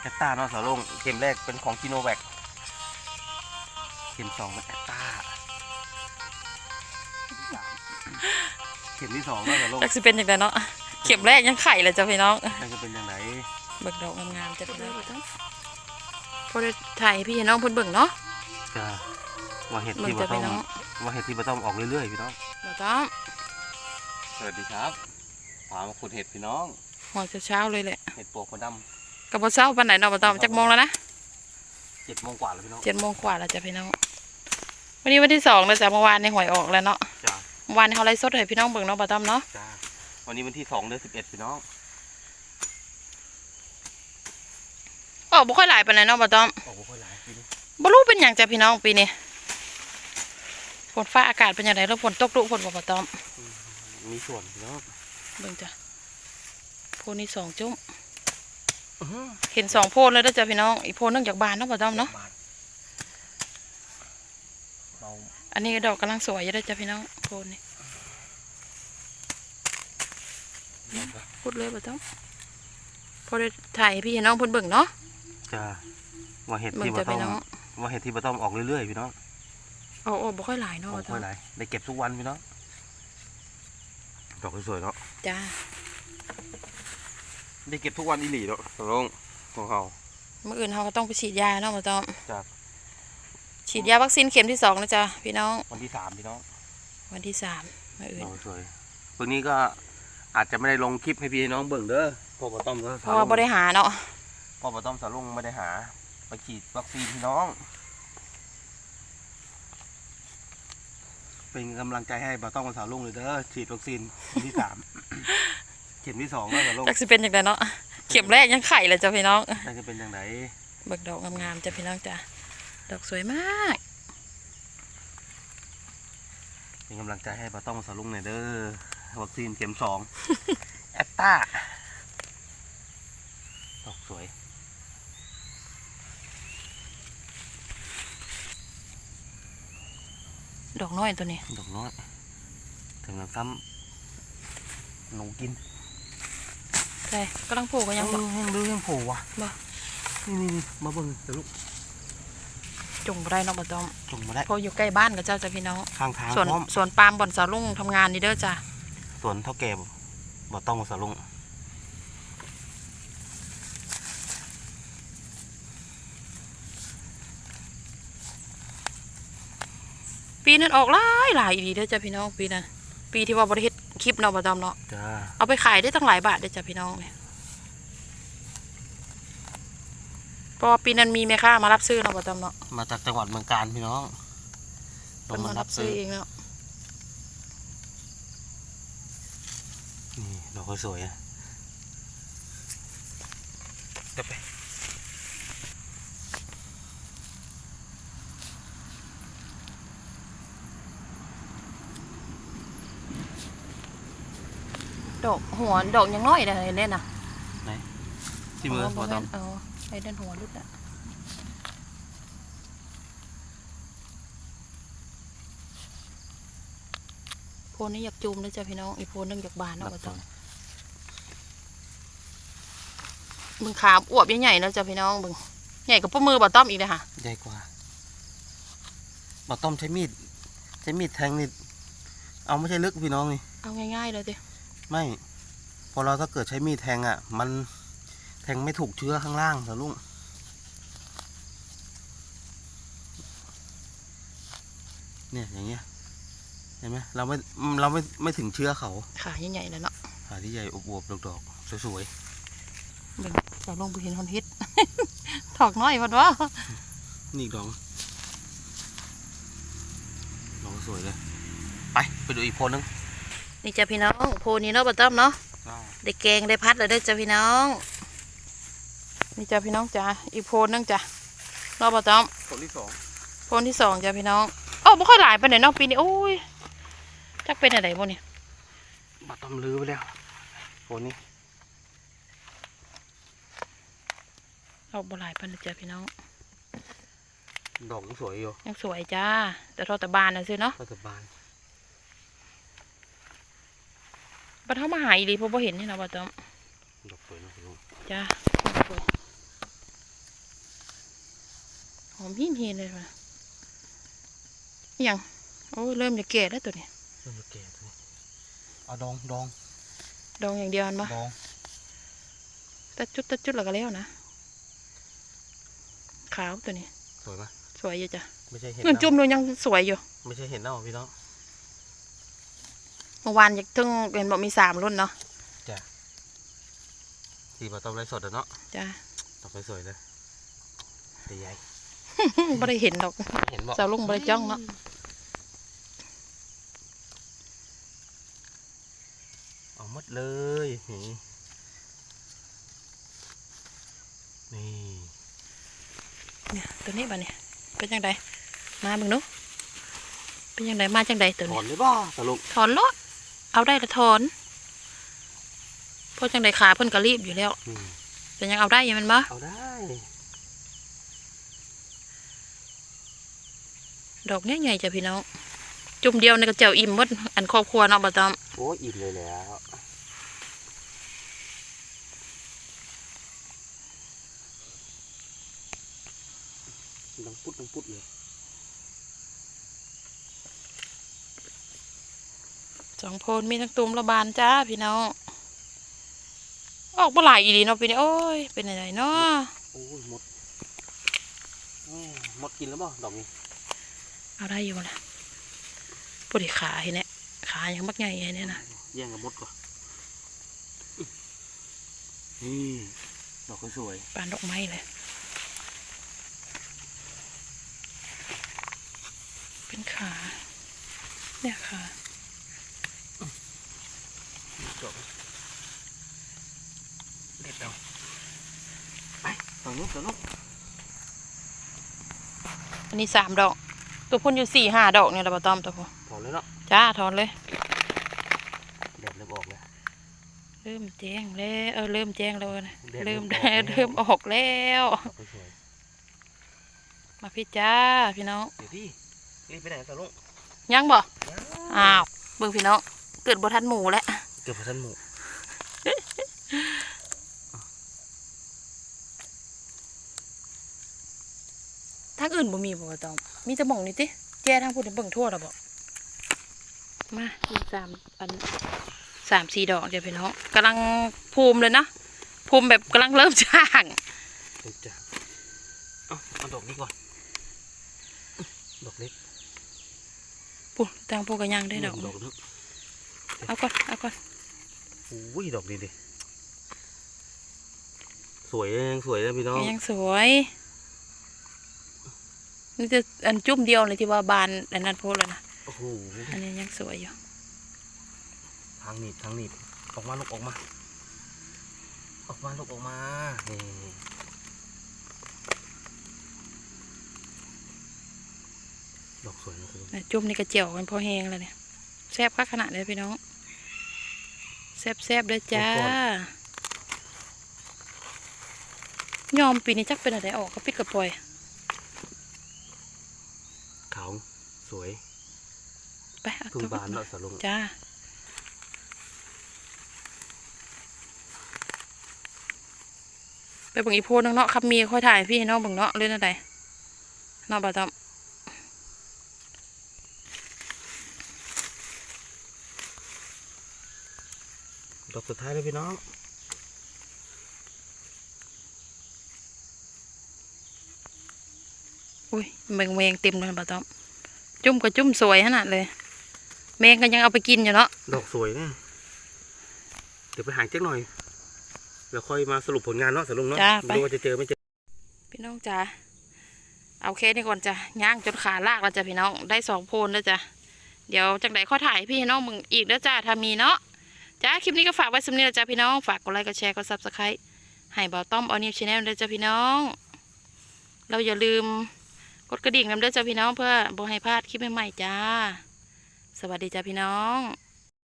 แอตตาเนาะสาวลงเข็มแรกเป็นของจิโนแวคเข็มสองเป็นแอตตาเข็มที่สองเนาะสาวลงจักสิเป็นจังไดเนาะเข็มแรกยังไข่เลยจ้ะพี่น้องมันจะเป็นยังไงเบิกดอกงามๆจ้ะพี่น้องพอได้ถ่ายให้พี่น้องเพิ่นเบิ่งเนาะจะว่าเห็ดเบิ่ที่งบะจ้ะต้อพี่มน้องว่าเห็ดที่บะต้อมออกเรื่อยๆพี่น้องบ่ต้องสวัสดีครับพามาขุดเห็ดพี่น้องหอเช้าๆเลยแหละเห็ดปวกคนด ก็บ่เช้าปานไหนเนาะบ่ต้องจักโมงแล้วนะำเจ็ดโมงกว่าแล้วพี่น้องเจ็ดโมงกว่าแล้วจ้ะพี่น้องวันนี้วันที่สองแล้วจ้ะเมื่อวานในหวยออกแล้วเนาะจ้าเมื่อวานเขาไลฟ์สดให้พี่น้องเบิ่งเนาะบ่ต้องเนาะจ้าวันนี้วันที่สองเดือนสิบเอ็ดพี่น้องออกบ่ค่อยหลายปานไหนเนาะบ่ต้องโอ้โหหลายปีนี้บ่รู้เป็นหยังจ้ะพี่น้องปีนี้ฝนฟ้าอากาศเป็นยังไงแล้วฝนตกดุฝนบ่บ่ต้องมีส่วนพี่น้องเบิ่งจ้ะโพนนี่สองจุ้มอื้อหือ เห็นสองโพนเลยเด้อจ้ะพี่น้อง อีกโพนหนึงจากบานเนาะบ่ต้องเนาะเราอันนี้ดอกกำลังสวยอยู่เด้อจ้ะพี่น้องโพนนี่พูดเลยบ่ต้องพอได้ถ่ายให้พี่น้องเพิ่นเบิ่งเนาะจะว่าเห็ดเบิ่งที่จ้ะบะต้อพี่มน้องว่าเห็ดที่บะต้อมออกเรื่อยๆพี่น้องเอาออกบ่ค่อยหลายเนาะออบ่กต้อค่องยหลายได้เก็บทุกวันพี่น้องดอกสวยๆเนาะจ้า ได้เก็บทุกวันอีหลีเนาะสาวลงของเขามื้ออื่นเราก็ต้องไปฉีดยาเนาะบ่ต้องจ้ะฉีดยาวัคซีนเข็มที่สองนะจ้ะพี่น้องวันที่สามพี่น้องวันที่สามมื้ออื่นดอกสวยพวกนี้ก็อาจจะไม่ได้ลงคลิปให้พี่น้องเบิ่งเด้อเพราะบะต้อมก็เพราะว่าบ่ได้หาเนาะเพราะบะต้อมสาวลงไม่ได้หา ไปฉีดวัคซีนพี่น้อง เป็นกำลังใจให้บะต้อมกับสาวลุงเลยเด้อฉีดวัคซีนเข็มที่สาม เข็มที่สองแล้วสาวลุงจักสิเป็นจังไดเนาะเข็มแรกยังไข่เลยจ้ะพี่น้องน่าจะเป็นอย่างไรเบิกดอกงามๆจ้ะพี่น้องจ้ะดอกสวยมากเป็นกำลังใจให้บะต้อมกับสาวลุงหน่อยเด้อวัคซีนเข็มสองแอตตาดอกสวยดอกน้อยตัวนี้ ดอกน้อย ถึงน้ำซ้ำหนูกิน ใช่กำลังโผล่ก็ยังเอบอกอยังดื้อยังโผล่ว่ะบ่นี่นี่นี่มาเบิ่งเดี๋ยวลูกจงบ่ได้เนาะบ่ต้องจงมาได้เพออยู่ใกล้บ้านกับเจ้าจ้ะพี่น้องข้างทางส่วนพร้อมส่วนปาล์มบ่อนสาวลุงทำงานนี่เด้อจ้ะส่วนเท่าแก่บ่ต้องมาสลุงปีนั้นออกหลายหลายอีหลีเด้อจ้ะพี่น้องปีนั้นปีที่ว่าบ่ได้เฮ็ด คลิปเนาะบ่ต้องเนาะจ้าเอาไปขายได้ตั้งหลายบาทเด้อจ้ะพี่น้องเนี่ยเพราะว่าปีนั้นมีแม่ค้ามารับซื้อเนาะบ่ต้องเนาะมาจากจังหวัดเมืองการพี่น้องต้เพิ่องนมามารัรับบซื้ซื้ออเองเนาะ นี่ดอกสวยๆอะเดี๋ยวไป ดอกหัวดอกยังน้อยเลยเล่นน่ะที่มือบ่บ่ต้องแม่นเออไอ้ด้านหัวรุดอะโพนนี้อยากจูมเลยจ้ะพี่น้องอีกโพนหนึงอยากบานเนาะรับ่บต้ต้อองงมึงขาอวบใหญ่ๆนะจ้ะพี่น้องมึงใหญ่กว่าป้ามือบ่ต้อมอีกเลยค่ะใหญ่กว่าบ่ต้อมใช้มีดใช้มีดแทงนี่เอาไม่ใช่ลึกพี่น้องนี่เอาง่ายๆเลยดิ ไม่พอเราถ้าเกิดใช้มีดแทงอะ มันแทงไม่ถูกเชื้อข้างล่างสลุงเนี่ยอย่างเงี้ยเห็นไหมเราไม่เราไม่ไม่ถึงเชื้อเขาขาใหญ่ๆเลยเนาะหาที่ใหญ่อวบๆดอกๆสวยเบิ่งเราลงไปเห็นคนฮิตถอกน้อยพอดว่าๆนี่อีกดอกดอกสวยเลย ไปไปดูอีกโพนนึง นี่จ้ะพี่น้องโพนี้เนาะบ่ต้อมเนาะจ้าได้แกงได้พัดเลยเด้อจ้ะพี่น้อง นี่จ้ะพี่น้องจ้ะอีกโพนนึงจ้ะเนาะบ่ต้อมโพนที่สองโพนที่สองจ้ะพี่น้องโอ้บ่ค่อยหลายไปไหนใดเนาะปีนี้โอ้ยจักเป็นอะไรบ่เนี่ยมาต้มลือไปแล้วโพนนี้เอาบ่หลายไปานใดจ้ะพี่น้องดอกยังสวยอยู่ยังสวยจ้าแต่ทอแต่บานน่ะซิเนาะก็จะบาน บ่เท่ามาหาอีหลีเพราะบ่เห็นนี่เนาะบ่ต้อมดอกสวยนะสลุงจ้าสวยอมหินหินเลยว่ะอิหยังโอ้ยเริ่มจะแก่แล้วตัวนี้เริ่มจะแก่ตัวนี้เอาดองดองดองอย่างเดียวอันบ่ดองตัดจุดตัดจุดแล้วก็แล้วนะขาวตัวนี้ สวยปะสวยอยู่จ้ะไม่ใช่เห็ดเงินจุ่มเน่าดูยังสวยอยู่ ไม่ใช่เห็ดเน่าพี่น้อง เมื่อวานอยากถึงเป็นบอกมีสามรุ่นเนาะสีบะตอมไรสดอะเนาะจ้ะดอกสวยๆเลยแต่ใหญ่ไม่ได้เห็นดอกเห็นบอกสาวลุงไม่ได้จ้องเนาะเอาหมดเลยนี่นี่เนี่ยตัวนี้บ่เนี่ยเป็นยังไงมามึงหนุเป็นยังไงมาจังใดตัวถนี้อนเลยบ่สรุปถอนรถ เอาได้ละถอนเพราะจังใดขาเพิ่นก็รีบอยู่แล้ว อืมเป็นยังเอาได้อยังมันบ่เอาได้ดอกเนี้ยใหญ่จ้ะพี่น้อง จุ่มเดียวในกระเจียวอิ่มหมดอันครอบครัวเนาะบ่ตอมโอ้ยอิ่มเลยแล้วดังปุ๊ดดังปุ๊ดเลย สองโพนมีทั้งตุ่มระบานจ้าพี่น้องออกบ่หลายอีดีเนาะพี่นี่โอ้ยเป็นอะไรเนาะโอ้ยหมดแม่หมดกินแล้วบ่ดอกนี้เอาได้อยู่นะปวดขาเห็นเนี่ยขายังมักใหญ่เห็นเนี่ยนะแย่งกับมดก่อนนี่ดอกสวยปานดอกไม้เลยเป็นขาเนี่ยขา ๆดอกเด็ดเอาไปฝั่งนู้นฝั่งนู้นอันนี้สามดอก ตัวพ่นอยู่สี่ห้าดอกเนี่ยเราบอตอมตัวพ่นถอนเลยเนาะจ้าถอนเลยแดดเริ่มออกแล้วเริ่มแจ้งแล้วเออเริ่มแจ้งแล้วนะแดดเริ่เริ่มมออกได้แล้วเริ่มออกแล้วดอกสวยมาพี่จ้าพี่น้องๆเดี๋ยวพี่รีบไปไหนฝั่งนู้นยังบ่อ้าวเบิ่งพี่น้องเกิดบ่ทันหมูแล้วเกือบพอทันหมูทางอื่นบ่มีบ่บอตอมมีแต่หม่องนี่ติแจ้ทางพูดเบิ่งทั่วแล้วบ่มาอีกสามอันสามสี่ดอกเดี๋ยวพี่น้องกำลังภูมิเลยนะภูมิแบบกำลังเริ่มจ้างเดี๋ยวจ้ะเอาเอาดอกนี้ก่อนดอกเล็กปุ๊ทางพวกกันยังได้ดอกดอกนึงเอาก่อนเอาก่อนโอ้ยดอกดีดิสวยเลยยังสวยเลยพี่น้องก็ยังสวยนี่จะอันจุ่มเดียวเลยที่ว่าบานอันนั้นโพดแล้วนะโอ้โหอันนี้ยังสวยอยู่ทางหนีบทางหนีบออกมาลูกออกมา ออกมาลูกออกมานี่ดอกสวยนะคุณนะจุ่มนี่กระเจียวกันพอแห้งแล้วเนี่ยแซ่บคักขนาดเลยพี่น้อง แซ่บแซ่บๆเลยจ้ายอมปีนี้จักเป็นอะไรออกก็ปิดกระปล่อย ขาว สวย ไปเอาเพึ่งตัวบานแล้วสลุงจ้าไปเบิ่งอีโพนึงเนาะครับมีค่อยถ่ายพี่ให้น้องเบิ่งเนาะเล่นอะไรเนาะบ่าวต้อม ดอกสุดท้ายเลยพี่น้องอุ้ยแมงแมงเต็มเลยบ่าวต้อมจุ่มก็จุ่มสวยขนาดเลย แมงก็ยังเอาไปกินอยู่เนาะดอกสวยนะเดี๋ยวไปหาเจ๊กหน่อยเดี๋ยวค่อยมาสรุปผลงานเนาะสลุงเนาะจ้าไปไม่รู้ว่าจะเจอไม่เจอพี่น้องจ้าเอาเคสนี่ก่อนจ้ะย่างจนขาลากแล้วจ้ะพี่น้องได้สองโพนแล้วจ้ะเดี๋ยวจากไหนข้อถ่ายให้พี่ให้น้องมึงอีกแล้วจ้าถ้ามีเนาะ จ้าคลิปนี้ก็ฝากไว้สำเนียงจ้าพี่น้อง ฝากกดไลค์กดแชร์กดซับสไครต์ให้บอต้อมออนิวชแนลด้วยจ้าพี่น้อง เราอย่าลืมกดกระดิ่งกันด้วยจ้าพี่น้องเพื่อบ่ให้พลาดคลิปใหม่ๆจ้า สวัสดีจ้าพี่น้อง